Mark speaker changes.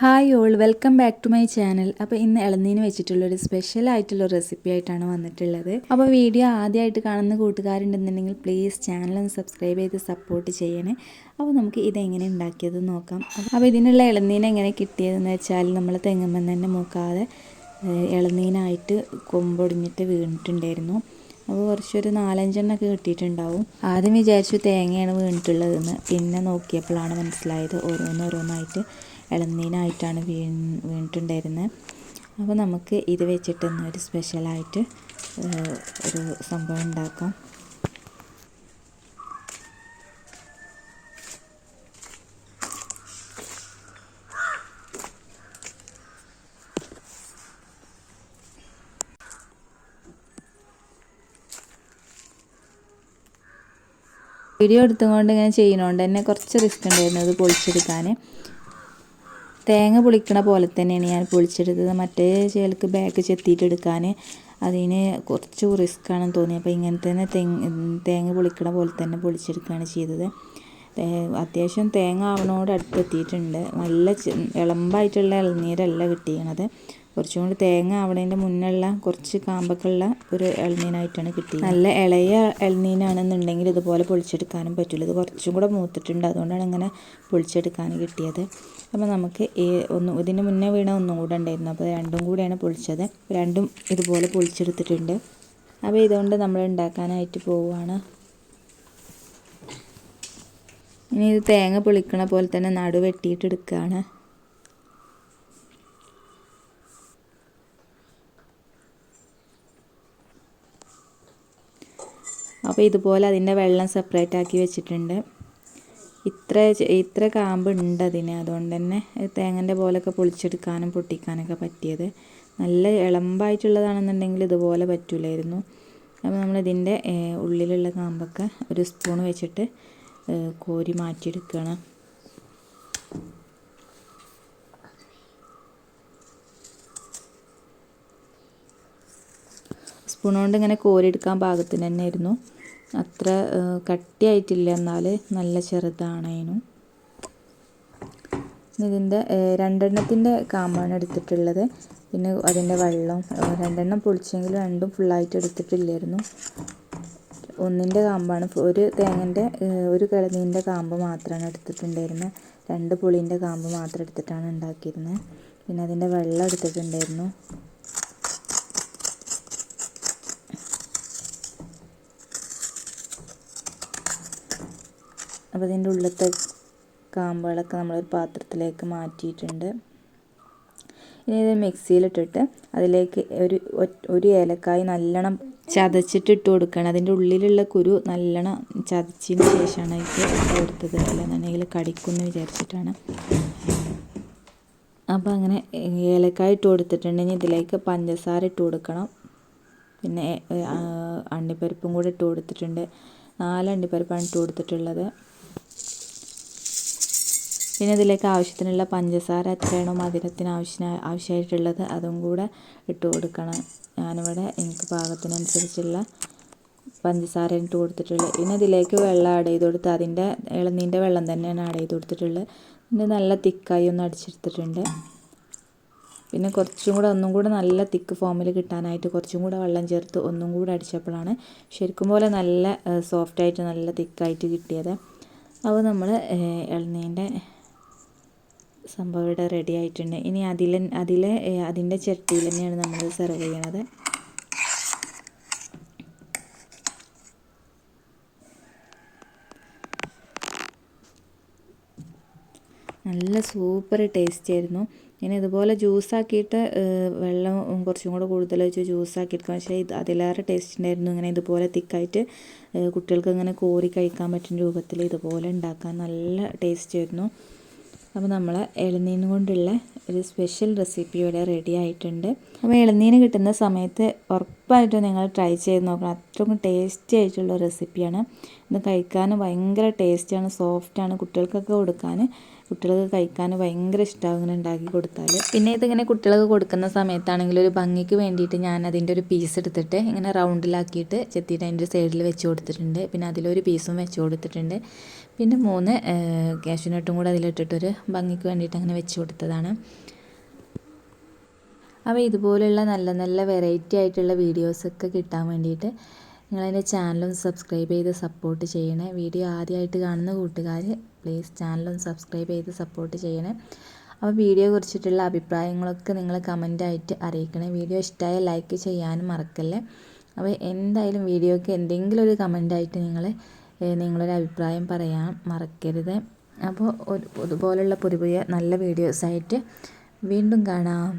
Speaker 1: Hi all welcome back to my channel. അപ്പോൾ ഇന്ന് ഇളനീന് വെച്ചിട്ടുള്ളൊരു special ആയിട്ടുള്ള റെസിപ്പി ആയിട്ടാണ് വന്നിട്ടുള്ളത്. അപ്പോൾ വീഡിയോ ആദ്യമായിട്ട് കാണുന്ന കൂട്ടുകാരുണ്ടെന്നുണ്ടെങ്കിൽ പ്ലീസ് ചാനൽ ഒന്ന് സബ്സ്ക്രൈബ് ചെയ്ത് സപ്പോർട്ട് ചെയ്യണേ. അപ്പോൾ നമുക്ക് ഇതെങ്ങനെ ഉണ്ടാക്കിയത് നോക്കാം. അപ്പോൾ ഇതിനുള്ള ഇളനീൻ എങ്ങനെ കിട്ടിയതെന്ന് വെച്ചാൽ നമ്മൾ തെങ്ങുമ്പം തന്നെ മൂക്കാതെ ഇളനീനായിട്ട് കൊമ്പൊടിഞ്ഞിട്ട് വീണിട്ടുണ്ടായിരുന്നു. അപ്പോൾ കുറച്ചൊരു നാലഞ്ചെണ്ണൊക്കെ കിട്ടിയിട്ടുണ്ടാവും. ആദ്യം വിചാരിച്ചു തേങ്ങയാണ് വീണിട്ടുള്ളതെന്ന്. പിന്നെ നോക്കിയപ്പോഴാണ് മനസ്സിലായത് ഓരോന്നോരോന്നായിട്ട് ഇളനീനായിട്ടാണ് വീ വീണിട്ടുണ്ടായിരുന്നത് അപ്പോൾ നമുക്ക് ഇത് വെച്ചിട്ട് ഒരു സ്പെഷ്യലായിട്ട് ഒരു സംഭവം ഉണ്ടാക്കാം. വീഡിയോ എടുത്തുകൊണ്ട് ഇങ്ങനെ ചെയ്യുന്നതുകൊണ്ട് തന്നെ കുറച്ച് റിസ്ക് ഉണ്ടായിരുന്നു അത് പൊളിച്ചെടുക്കാൻ തേങ്ങ പൊളിക്കണ പോലെ തന്നെയാണ് ഞാൻ പൊളിച്ചെടുത്തത്. മറ്റേ ചേലക്ക് ബാക്ക് ചെത്തിയിട്ടെടുക്കാൻ അതിന് കുറച്ച് റിസ്ക് ആണെന്ന് തോന്നി. അപ്പോൾ ഇങ്ങനെ തന്നെ തെങ്ങ് തേങ്ങ പൊളിക്കണ പോലെ തന്നെ പൊളിച്ചെടുക്കുകയാണ് ചെയ്തത്. അത്യാവശ്യം തേങ്ങ ആവണോട് അടുത്തെത്തിയിട്ടുണ്ട് നല്ല ഇളമ്പായിട്ടുള്ള ഇളനീരല്ല കിട്ടിയത് കുറച്ചും കൂടി തേങ്ങ ആവണേന്റെ മുന്നുള്ള കുറച്ച് കാമ്പൊക്കെയുള്ള ഒരു ഇളനീനായിട്ടാണ് കിട്ടിയത്. നല്ല ഇളയ ഇളനീനാണെന്നുണ്ടെങ്കിൽ ഇതുപോലെ പൊളിച്ചെടുക്കാനും പറ്റില്ല ഇത് കുറച്ചും കൂടെ മൂത്തിട്ടുണ്ട്. അതുകൊണ്ടാണ് ഇങ്ങനെ പൊളിച്ചെടുക്കാൻ കിട്ടിയത്. അപ്പോൾ നമുക്ക് ഈ ഒന്ന് ഇതിന് മുന്നേ വീണ ഒന്നും കൂടെ ഉണ്ടായിരുന്നു. അപ്പോൾ രണ്ടും കൂടെയാണ് പൊളിച്ചത്. രണ്ടും ഇതുപോലെ പൊളിച്ചെടുത്തിട്ടുണ്ട്. അപ്പോൾ ഇതുകൊണ്ട് നമ്മൾ ഉണ്ടാക്കാനായിട്ട് പോവുകയാണ് ഇനി ഇത് തേങ്ങ പൊളിക്കണ പോലെ തന്നെ നടു എടുക്കുകയാണ് അപ്പോൾ ഇതുപോലെ അതിന്റെ വെള്ളം സെപ്പറേറ്റ് ആക്കി വെച്ചിട്ടുണ്ട്. ഇത്ര ഇത്ര കാമ്പ് ഉണ്ട് അതിന്. അതുകൊണ്ട് തന്നെ തേങ്ങന്റെ പോലൊക്കെ പൊളിച്ചെടുക്കാനും പൊട്ടിക്കാനൊക്കെ പറ്റിയത്. നല്ല ഇളമ്പായിട്ടുള്ളതാണെന്നുണ്ടെങ്കിൽ ഇതുപോലെ പറ്റില്ലായിരുന്നു അപ്പോൾ നമ്മളിതിന്റെ ഉള്ളിലുള്ള കാമ്പൊക്കെ ഒരു സ്പൂൺ വെച്ചിട്ട് കോരി മാറ്റിയെടുക്കുകയാണ് സ്പൂൺ കൊണ്ട് ഇങ്ങനെ കോരിയെടുക്കാൻ പാകത്തിന് തന്നെ ആയിരുന്നു അത്ര കട്ടിയായിട്ടില്ല. എന്നാൽ നല്ല ചെറുതാണേനു. ഇതിന്റെ രണ്ടെണ്ണത്തിന്റെ കാമ്പാണ് എടുത്തിട്ടുള്ളത്. പിന്നെ അതിന്റെ വെള്ളം രണ്ടെണ്ണം പൊളിച്ചെങ്കിൽ രണ്ടും ഫുള്ളായിട്ട് എടുത്തിട്ടില്ലായിരുന്നു. ഒന്നിന്റെ കാമ്പാണ്. ഒരു തേങ്ങന്റെ ഒരു കിളനീന്റെ കാമ്പ് മാത്രമാണ് എടുത്തിട്ടുണ്ടായിരുന്നത് രണ്ട് പുളീന്റെ കാമ്പ് മാത്രം എടുത്തിട്ടാണ് ഉണ്ടാക്കിയിരുന്നത് പിന്നെ അതിന്റെ വെള്ളം എടുത്തിട്ടുണ്ടായിരുന്നു. അപ്പോൾ ഇതിന്റെ ഉള്ളിലത്തെ കാമ്പുകളൊക്കെ നമ്മളൊരു പാത്രത്തിലേക്ക് മാറ്റിയിട്ടുണ്ട്. ഇനി ഇത് മിക്സിയിലിട്ടിട്ട് അതിലേക്ക് ഒരു ഒരു ഏലക്കായ് നല്ലോണം ചതച്ചിട്ട് ഇട്ട് കൊടുക്കണം. അതിന്റെ ഉള്ളിലുള്ള കുരു നല്ലോണം ചതച്ചതിന് ശേഷമാണ് എനിക്ക് കൊടുത്തത്. അല്ലെന്നുണ്ടെങ്കിൽ കടിക്കുമെന്ന് വിചാരിച്ചിട്ടാണ്. അപ്പോൾ അങ്ങനെ ഏലക്കായ ഇട്ട് കൊടുത്തിട്ടുണ്ടെങ്കിൽ ഇതിലേക്ക് പഞ്ചസാര ഇട്ട് കൊടുക്കണം. പിന്നെ അണ്ടിപ്പരിപ്പും കൂടെ ഇട്ട് കൊടുത്തിട്ടുണ്ട്. നാല് അണ്ടിപ്പരിപ്പാണ് ഇട്ട് കൊടുത്തിട്ടുള്ളത്. പിന്നെ ഇതിലേക്ക് ആവശ്യത്തിനുള്ള പഞ്ചസാര എത്രയാണോ മധുരത്തിന് ആവശ്യ ആവശ്യമായിട്ടുള്ളത്. അതും കൂടെ ഇട്ട് കൊടുക്കണം. ഞാനിവിടെ എനിക്ക് പാകത്തിനനുസരിച്ചുള്ള പഞ്ചസാര ഇട്ട് കൊടുത്തിട്ടുള്ളത്. പിന്നെ ഇതിലേക്ക് വെള്ളം ആഡ് ചെയ്ത് കൊടുത്ത് അതിന്റെ ഇളനീന്റെ വെള്ളം തന്നെയാണ് ആഡ് ചെയ്ത് കൊടുത്തിട്ടുള്ളത്. പിന്നെ നല്ല തിക്കായി ഒന്ന് അടിച്ചെടുത്തിട്ടുണ്ട്. പിന്നെ കുറച്ചും കൂടെ ഒന്നും കൂടെ നല്ല തിക്ക് ഫോമിൽ കിട്ടാനായിട്ട് കുറച്ചും കൂടെ വെള്ളം ചേർത്ത് ഒന്നും കൂടെ അടിച്ചപ്പോഴാണ് ശരിക്കും പോലെ നല്ല സോഫ്റ്റായിട്ട് നല്ല തിക്കായിട്ട് കിട്ടിയത്. അപ്പോൾ നമ്മൾ ഇളനീന്റെ സംഭവം ഇവിടെ റെഡി ആയിട്ടുണ്ട്. ഇനി അതിൽ അതിലെ അതിന്റെ ചട്ടിയിൽ തന്നെയാണ് നമ്മൾ സെർവ് ചെയ്യണത്. നല്ല സൂപ്പർ ടേസ്റ്റ് ആയിരുന്നു. ഇനി ഇതുപോലെ ജ്യൂസാക്കിയിട്ട് വെള്ളം കുറച്ചും കൂടെ കൂടുതൽ വെച്ച് ജ്യൂസാക്കി എടുക്കാം പക്ഷേ ഇത് അതിലേറെ ടേസ്റ്റ് ഉണ്ടായിരുന്നു. ഇങ്ങനെ ഇതുപോലെ തിക്കായിട്ട് കുട്ടികൾക്ക് ഇങ്ങനെ കോരി കഴിക്കാൻ പറ്റുന്ന രൂപത്തിൽ ഇതുപോലെ ഉണ്ടാക്കാൻ നല്ല ടേസ്റ്റ് ആയിരുന്നു. അപ്പോൾ നമ്മൾ ഇളനീന് കൊണ്ടുള്ള ഒരു സ്പെഷ്യൽ റെസിപ്പി ഇവിടെ റെഡി ആയിട്ടുണ്ട്. അപ്പോൾ ഇളനീന് കിട്ടുന്ന സമയത്ത് ഉറപ്പായിട്ടും നിങ്ങൾ ട്രൈ ചെയ്ത് നോക്കണം. അത്രയും ടേസ്റ്റി ആയിട്ടുള്ള റെസിപ്പിയാണ് ഇത് കഴിക്കാൻ ഭയങ്കര ടേസ്റ്റിയാണ് സോഫ്റ്റാണ് കുട്ടികൾക്കൊക്കെ കൊടുക്കാൻ കുട്ടികൾക്ക് കഴിക്കാൻ ഭയങ്കര ഇഷ്ടമാകും ഇങ്ങനെ ഉണ്ടാക്കി കൊടുത്താൽ പിന്നെ ഇതിങ്ങനെ കുട്ടികൾക്ക് കൊടുക്കുന്ന സമയത്താണെങ്കിൽ ഒരു ഭംഗിക്ക് വേണ്ടിയിട്ട് ഞാൻ അതിന്റെ ഒരു പീസ് എടുത്തിട്ട് ഇങ്ങനെ റൗണ്ടിലാക്കിയിട്ട് ചെത്തിയിട്ട് അതിന്റെ സൈഡിൽ വെച്ച് കൊടുത്തിട്ടുണ്ട്. പിന്നെ അതിലൊരു പീസും വെച്ച് കൊടുത്തിട്ടുണ്ട്. പിന്നെ മൂന്ന് കാഷ്യൂനട്ടും കൂടെ അതിലിട്ടിട്ടൊരു ഭംഗിക്ക് വേണ്ടിയിട്ട് അങ്ങനെ വെച്ച് കൊടുത്തതാണ്. അപ്പോൾ ഇതുപോലെയുള്ള നല്ല നല്ല വെറൈറ്റി ആയിട്ടുള്ള വീഡിയോസൊക്കെ കിട്ടാൻ വേണ്ടിയിട്ട് നിങ്ങളെന്റെ ചാനലൊന്ന് സബ്സ്ക്രൈബ് ചെയ്ത് സപ്പോർട്ട് ചെയ്യണേ. വീഡിയോ ആദ്യമായിട്ട് കാണുന്ന കൂട്ടുകാർ പ്ലീസ് ചാനലൊന്ന് സബ്സ്ക്രൈബ് ചെയ്ത് സപ്പോർട്ട് ചെയ്യണേ. അപ്പോൾ വീഡിയോ കുറിച്ചിട്ടുള്ള അഭിപ്രായങ്ങളൊക്കെ നിങ്ങൾ കമന്റായിട്ട് അറിയിക്കണേ. വീഡിയോ ഇഷ്ടമായ ലൈക്ക് ചെയ്യാനും മറക്കല്ലേ. അപ്പോൾ എന്തായാലും വീഡിയോയ്ക്ക് എന്തെങ്കിലും ഒരു കമന്റായിട്ട് നിങ്ങൾ നിങ്ങളൊരു അഭിപ്രായം പറയാൻ മറക്കരുത്. അപ്പോൾ ഒരു ഇതുപോലുള്ള പുതിയ പുതിയ നല്ല വീഡിയോസായിട്ട് വീണ്ടും കാണാം.